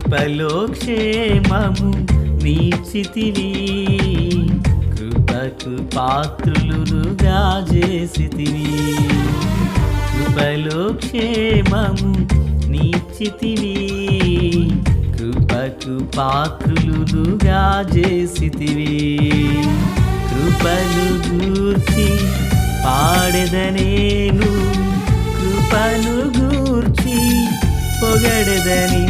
కృపలో క్షేమము నీచితివి. కృపకు పాత్రులుగా చేసితివి కృపలో క్షేమము నీచితివి. కృపకు పాత్రులుగా చేసితివి కృపలు గూర్చి పాడెదనేను. కృపను గూర్చి పొగడదని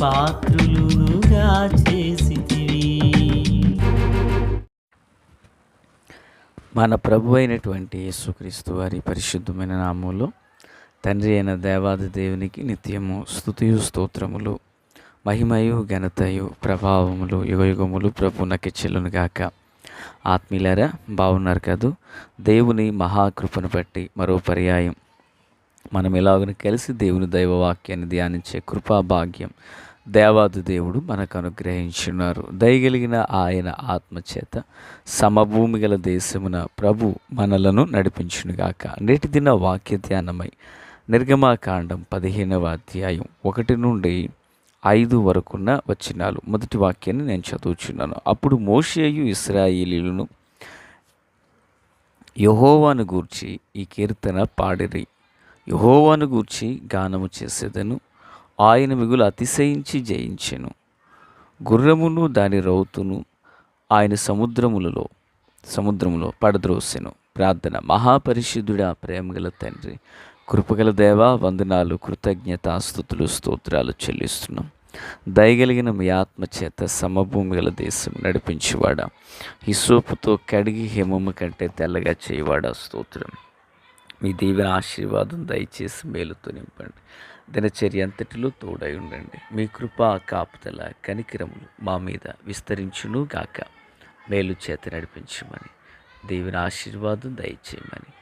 పాత్రులుగా చేసితివి. మన ప్రభు అయినటువంటి యేసుక్రీస్తు వారి పరిశుద్ధమైన నామంలో తండ్రి అయిన దేవాది దేవునికి నిత్యము స్థుతియు స్తోత్రములు మహిమయు ఘనతయు ప్రభావములు యుగయుగములు ప్రభునకి చెల్లును గాక. ఆత్మీయులారా బాగున్నారు కదూ? దేవుని మహాకృపను బట్టి మరో పర్యాయం మనం ఎలాగని కలిసి దేవుని దైవవాక్యాన్ని ధ్యానించే కృపా భాగ్యం దేవాది దేవుడు మనకు అనుగ్రహించున్నారు. దయగలిగిన ఆయన ఆత్మచేత సమభూమి గల దేశమున ప్రభు మనలను నడిపించునుగాక. నేటి దిన వాక్య ధ్యానమై నిర్గమాకాండం పదిహేనవ అధ్యాయం ఒకటి నుండి ఐదు వరకున్న వచనాలు. మొదటి వాక్యాన్ని నేను చదువుచున్నాను. అప్పుడు మోషేయు ఇస్రాయిలీలను యహోవాను గూర్చి ఈ కీర్తన పాడిరి. యహోవాను గూర్చి గానము చేసేదను. ఆయన మిగులు అతిశయించి జయించెను. గుర్రమును దాని రౌతును ఆయన సముద్రములలో సముద్రములో పడద్రోసెను. ప్రార్థన. మహాపరిశుద్ధుడా ప్రేమగల తండ్రి కృపగల దేవా వందనాలు కృతజ్ఞత స్థుతులు స్తోత్రాలు చెల్లిస్తున్నాం. దయగలిగిన మీ ఆత్మచేత సమభూమి గల దేశం నడిపించేవాడా. హిసోపుతో కడిగి హిమము కంటే తెల్లగా చేయవాడా స్తోత్రం. మీ దీవెన ఆశీర్వాదం దయచేసి మేలుతో నింపండి. దినచర్య అంతటిలో తోడై ఉండండి. మీ కృపా కాపుదల కనికిరములు మా మీద విస్తరించును గాక. మేలు చేత నడిపించమని దేవుని ఆశీర్వాదం దయచేయమని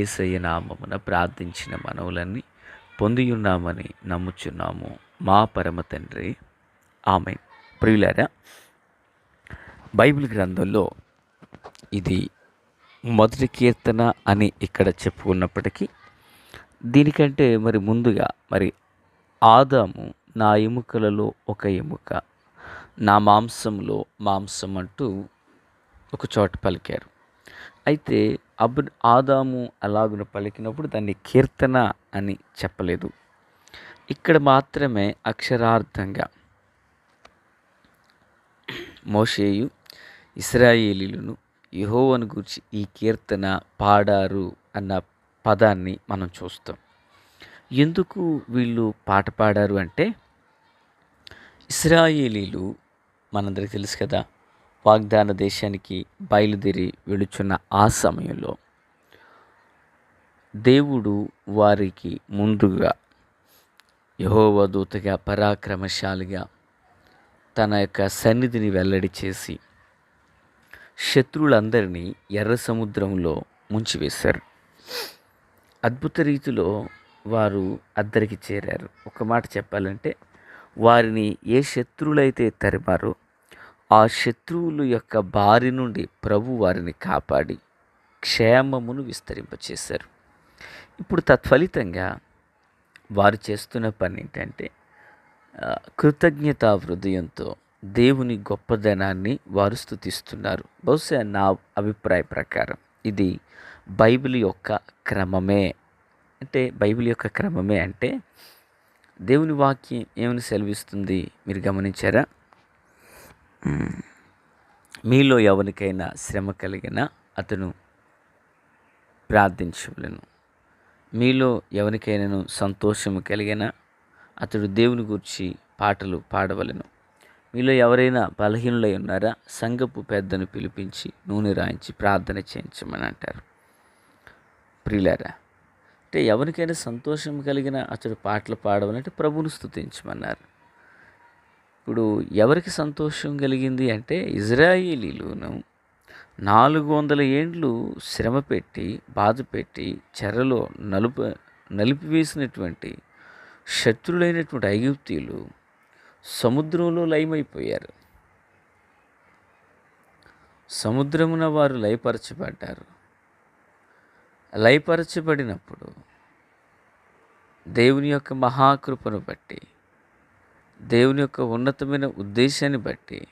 ఏసయ్య నామమున ప్రార్థించిన మనవులన్నీ పొందియున్నామని నమ్ముచున్నాము. మా పరమ తండ్రి. ఆమె ప్రియులారా బైబిల్ గ్రంథంలో ఇది మొదటి కీర్తన అని ఇక్కడ చెప్పుకున్నప్పటికీ దీనికంటే మరి ముందుగా మరి ఆదాము నా ఎముకలలో ఒక ఎముక నా మాంసంలో మాంసం అంటూ ఒక చోట పలికారు. అయితే అబ్ ఆదాము అలాగున పలికినప్పుడు దాన్ని కీర్తన అని చెప్పలేదు. ఇక్కడ మాత్రమే అక్షరార్థంగా మోషేయు ఇస్రాయేలీలను యహోవను గురించి ఈ కీర్తన పాడారు అన్న పదాన్ని మనం చూస్తాం. ఎందుకు వీళ్ళు పాట పాడారు అంటే ఇస్రాయేలీలు మనందరికీ తెలుసు కదా వాగ్దాన దేశానికి బయలుదేరి వెళుచున్న ఆ సమయంలో దేవుడు వారికి ముందుగా యహోవ దూతగా పరాక్రమశాలిగా తన యొక్క సన్నిధిని వెల్లడి చేసి శత్రువులందరినీ ఎర్ర సముద్రంలో ముంచివేశారు. అద్భుత రీతిలో వారు అద్దరికి చేరారు. ఒక మాట చెప్పాలంటే వారిని ఏ శత్రువులైతే తరిమారో ఆ శత్రువుల యొక్క బారి నుండి ప్రభు వారిని కాపాడి క్షేమమును విస్తరింపచేశారు. ఇప్పుడు తత్ఫలితంగా వారు చేస్తున్న పని ఏంటంటే కృతజ్ఞత కృతజ్ఞతా హృదయంతో దేవుని గొప్పదనాన్ని వారు స్థుతిస్తున్నారు. బహుశా నా అభిప్రాయ ప్రకారం ఇది బైబిల్ యొక్క క్రమమే. అంటే బైబిల్ యొక్క క్రమమే అంటే దేవుని వాక్యం ఏమని సెలవిస్తుంది? మీరు గమనించారా? మీలో ఎవరికైనా శ్రమ కలిగిన అతను ప్రార్థించవలను మీలో ఎవరికైనాను సంతోషము కలిగిన అతడు దేవుని గురించి పాటలు పాడవలను. మీలో ఎవరైనా బలహీనులై ఉన్నారా? సంఘపు పెద్దను పిలిపించి నూనె రాయించి ప్రార్థన చేయించమని అంటారు. ప్రియులారా అంటే ఎవరికైనా సంతోషం కలిగిన అతడు పాటలు పాడవాలంటే ప్రభువును స్థుతించమన్నారు ఇప్పుడు ఎవరికి సంతోషం కలిగింది అంటే ఇజ్రాయేలీలును నాలుగు వందల ఏండ్లు శ్రమ పెట్టి బాధ పెట్టి చెరలో నలుపు నలిపివేసినటువంటి శత్రులైనటువంటి ఐగుప్తీయులు సముద్రంలో లయమైపోయారు. సముద్రమున వారు లయపరచబడ్డారు. లయపరచబడినప్పుడు దేవుని యొక్క మహాకృపను బట్టి దేవుని యొక్క ఉన్నతమైన ఉద్దేశాన్ని బట్టి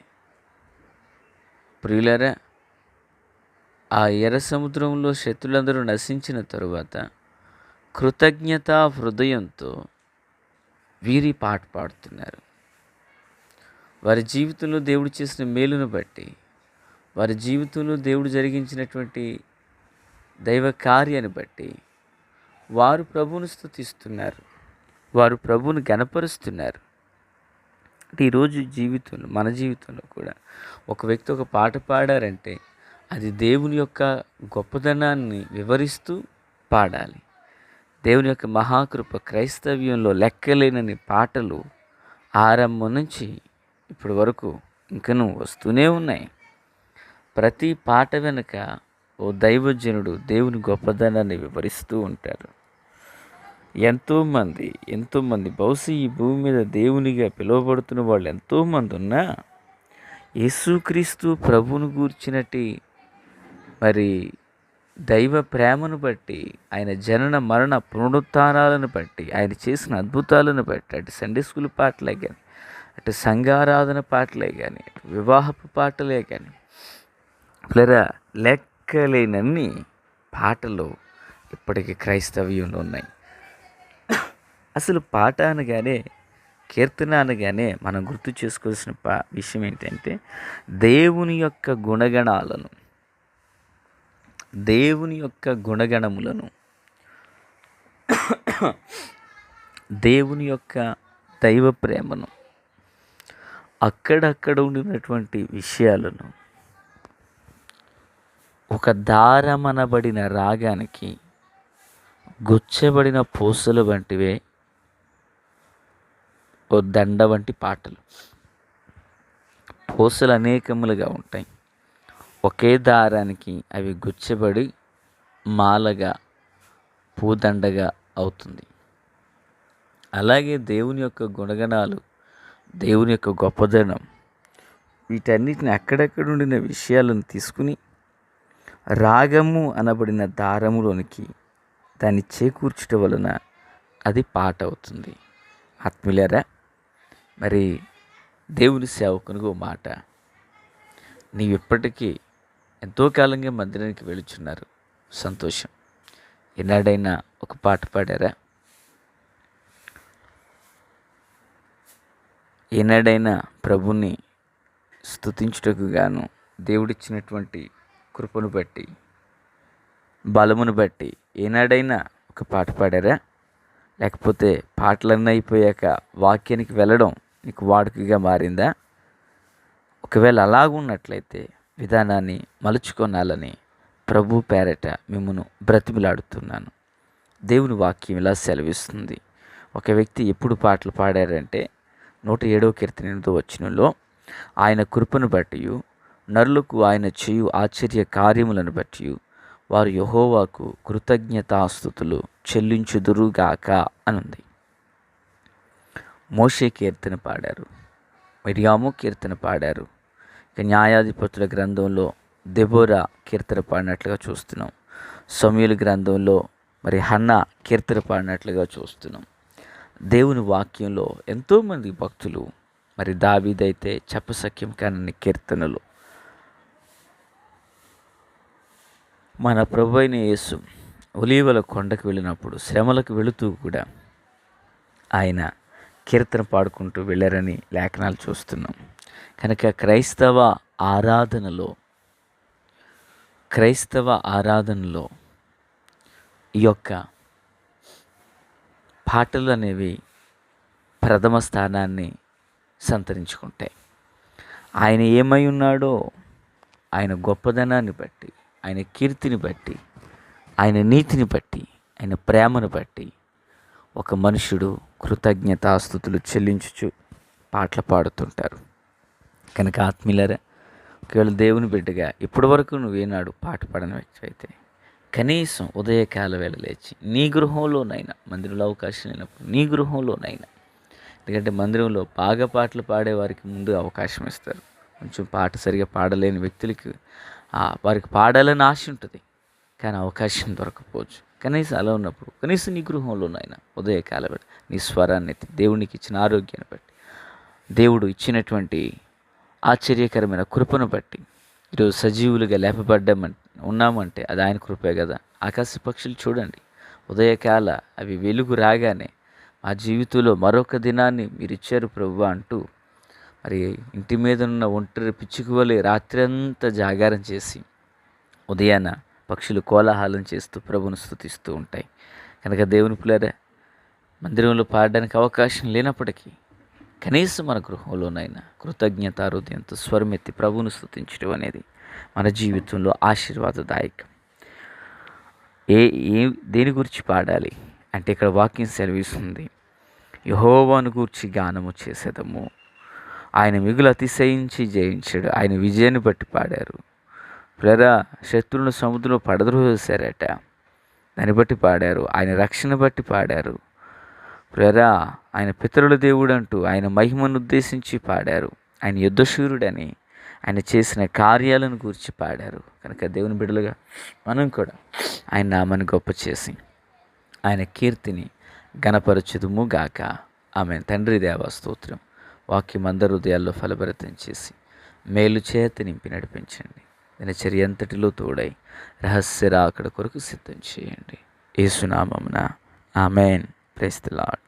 ప్రియులరా ఆ ఎర్ర సముద్రంలో శత్రులందరూ నశించిన తరువాత కృతజ్ఞత హృదయంతో వీరి పాట పాడుతున్నారు. వారి జీవితంలో దేవుడు చేసిన మేలును బట్టి వారి జీవితంలో దేవుడు జరిగించినటువంటి దైవ కార్యాన్ని బట్టి వారు ప్రభువును స్థుతిస్తున్నారు వారు ప్రభువును గణపరుస్తున్నారు అంటే ఈరోజు జీవితంలో మన జీవితంలో కూడా ఒక వ్యక్తి ఒక పాట పాడారంటే అది దేవుని యొక్క గొప్పదనాన్ని వివరిస్తూ పాడాలి. దేవుని యొక్క మహాకృప క్రైస్తవ్యంలో లెక్కలేనని పాటలు ఆరంభం నుంచి ఇప్పటి వరకు ఇంకను వస్తూనే ఉన్నాయి. ప్రతి పాట వెనుక ఓ దైవజనుడు దేవుని గొప్పదనాన్ని వివరిస్తూ ఉంటారు. ఎంతోమంది ఎంతోమంది బహుశా ఈ భూమి మీద దేవునిగా పిలువబడుతున్న వాళ్ళు ఎంతోమంది ఉన్నా యేసుక్రీస్తు ప్రభువును గూర్చినటి మరి దైవ ప్రేమను బట్టి ఆయన జనన మరణ పునరుత్థానాలను బట్టి ఆయన చేసిన అద్భుతాలను బట్టి అటు సండే స్కూల్ పాటలే కానీ అటు సంఘారాధన పాటలే కానీ అటు వివాహపు పాటలే కానీ లేదా లెక్కలేనన్ని పాటలు ఇప్పటికీ క్రైస్తవ్యంలో ఉన్నాయి. అసలు పాట అనగానే కీర్తన అనగానే మనం గుర్తు చేసుకోవాల్సిన పా విషయం ఏంటంటే దేవుని యొక్క గుణగణాలను దేవుని యొక్క గుణగణములను దేవుని యొక్క దైవ ప్రేమను అక్కడక్కడ ఉండినటువంటి విషయాలను ఒక దారమనబడిన రాగానికి గుచ్చబడిన పూసలు వంటివే ఓ దండ వంటి పాటలు. పూసలు అనేకములుగా ఉంటాయి. ఒకే దారానికి అవి గుచ్చబడి మాలగా పూదండగా అవుతుంది. అలాగే దేవుని యొక్క గుణగణాలు దేవుని యొక్క గొప్పదనం. వీటన్నిటిని అక్కడక్కడుండిన విషయాలను తీసుకుని రాగము అనబడిన దారములోనికి దాన్ని చేకూర్చుట వలన అది పాట అవుతుంది. ఆత్మీయులారా మరి దేవుని సేవకునికి ఓ మాట. నీవు ఇప్పటికీ ఎంతో కాలంగా మందిరానికి వెళుచున్నారు సంతోషం. ఎన్నడైనా ఒక పాట పాడారా? ఏనాడైనా ప్రభుని స్తుతించుటకు గాను దేవుడిచ్చినటువంటి కృపను బట్టి బలమును బట్టి ఏనాడైనా ఒక పాట పాడారా? లేకపోతే పాటలన్నీ అయిపోయాక వాక్యానికి వెళ్ళడం నీకు వాడుకగా మారిందా? ఒకవేళ అలాగున్నట్లయితే విధానాన్ని మలుచుకొనాలని ప్రభు పేరట మిమ్మను బ్రతిమిలాడుతున్నాను. దేవుని వాక్యం ఇలా సెలవిస్తుంది. ఒక వ్యక్తి ఎప్పుడు పాటలు పాడారంటే నూట ఏడవ కీర్తనతో వచ్చినలో ఆయన కృపను బట్టి నరులకు ఆయన చేయు ఆశ్చర్య కార్యములను బట్టి వారు యహోవాకు కృతజ్ఞతాస్థుతులు చెల్లించుదురుగాక అనుంది. మోషే కీర్తన పాడారు మిరియాము కీర్తన పాడారు. ఇక న్యాయాధిపతుల గ్రంథంలో దెబోరా కీర్తన పాడినట్లుగా చూస్తున్నాం. సమయుల గ్రంథంలో మరి హన్న కీర్తన పాడినట్లుగా చూస్తున్నాం. దేవుని వాక్యంలో ఎంతోమంది భక్తులు మరి దావీదైతే చెప్పసఖ్యం కానని కీర్తనలు. మన ప్రభు అయిన యేసు ఒలీవల కొండకు వెళ్ళినప్పుడు శ్రమలకు వెళుతూ కూడా ఆయన కీర్తన పాడుకుంటూ వెళ్ళారని లేఖనాలు చూస్తున్నాం. కనుక క్రైస్తవ ఆరాధనలో క్రైస్తవ ఆరాధనలో ఈ యొక్క పాటలు అనేవి ప్రథమ స్థానాన్ని సంతరించుకుంటాయి. ఆయన ఏమై ఉన్నాడో ఆయన గొప్పదనాన్ని బట్టి ఆయన కీర్తిని బట్టి ఆయన నీతిని బట్టి ఆయన ప్రేమను బట్టి ఒక మనుషుడు కృతజ్ఞతాస్థుతులు చెల్లించుచు పాటలు పాడుతుంటారు. కనుక ఆత్మీయులరా ఒకవేళ దేవుని బిడ్డగా ఇప్పటి వరకు నువ్వేనాడు పాట పాడని వ్యక్తి అయితే కనీసం ఉదయకాల వేళ లేచి నీ గృహంలోనైనా మందిరంలో అవకాశం లేనప్పుడు నీ గృహంలోనైనా. ఎందుకంటే మందిరంలో బాగా పాటలు పాడే వారికి ముందు అవకాశం ఇస్తారు. కొంచెం పాట సరిగా పాడలేని వ్యక్తులకి వారికి పాడాలని ఆశ ఉంటుంది. కానీ అవకాశం దొరకపోవచ్చు. కనీసం అలా ఉన్నప్పుడు కనీసం నీ గృహంలోనైనా ఉదయకాల వేళ నీ స్వరాన్ని ఎత్తి దేవునికి ఇచ్చిన ఆరోగ్యాన్ని బట్టి దేవుడు ఇచ్చినటువంటి ఆశ్చర్యకరమైన కృపను బట్టి ఈరోజు సజీవులుగా లేపబడ్డామం ఉన్నామంటే అది ఆయన కృపే కదా. ఆకాశ పక్షులు చూడండి. ఉదయకాల అవి వెలుగు రాగానే మా జీవితంలో మరొక దినాన్ని మీరు ఇచ్చారు ప్రభు అంటూ మరి ఇంటి మీద ఉన్న ఒంటరి పిచ్చుకువలే రాత్రి అంతా జాగారం చేసి ఉదయాన పక్షులు కోలాహలం చేస్తూ ప్రభును స్థుతిస్తూ ఉంటాయి. కనుక దేవుని పిల్లరా మందిరంలో పాడడానికి అవకాశం లేనప్పటికీ కనీసం మన గృహంలోనైనా కృతజ్ఞత హృదయంతో స్వరమెత్తి ప్రభువును స్థుతించడం అనేది మన జీవితంలో ఆశీర్వాదదాయకం. ఏ ఏ దేని గురించి పాడాలి? అంటే ఇక్కడ వాకింగ్ సర్వీస్ ఉంది యహోవాను గూర్చి గానము చేసేదము. ఆయన మిగులు అతిశయించి జయించాడు. ఆయన విజయాన్ని బట్టి పాడారు. ప్రరా శత్రువులను సముద్రంలో పడద్రోసారట దాన్ని బట్టి పాడారు. ఆయన రక్షణ బట్టి పాడారు. ప్రరా ఆయన పితరుల దేవుడు అంటూ ఆయన మహిమను ఉద్దేశించి పాడారు. ఆయన యుద్ధశూరుడని ఆయన చేసిన కార్యాలను గురించి పాడారు. కనుక దేవుని బిడ్డలుగా మనం కూడా ఆయన నామాన్ని గొప్ప చేసి ఆయన కీర్తిని గణపరచుదుము గాక. ఆమె తండ్రి దేవాస్తోత్రం వాక్యం అందరి హృదయాల్లో ఫలభరితం చేసి మేలు చేత నింపి నడిపించండి. దినచర్య అంతటిలో తోడై రహస్య రాకడ కొరకు సిద్ధం చేయండి. ఏసునామమున ఆమెన్. ప్రేస్తలాడ్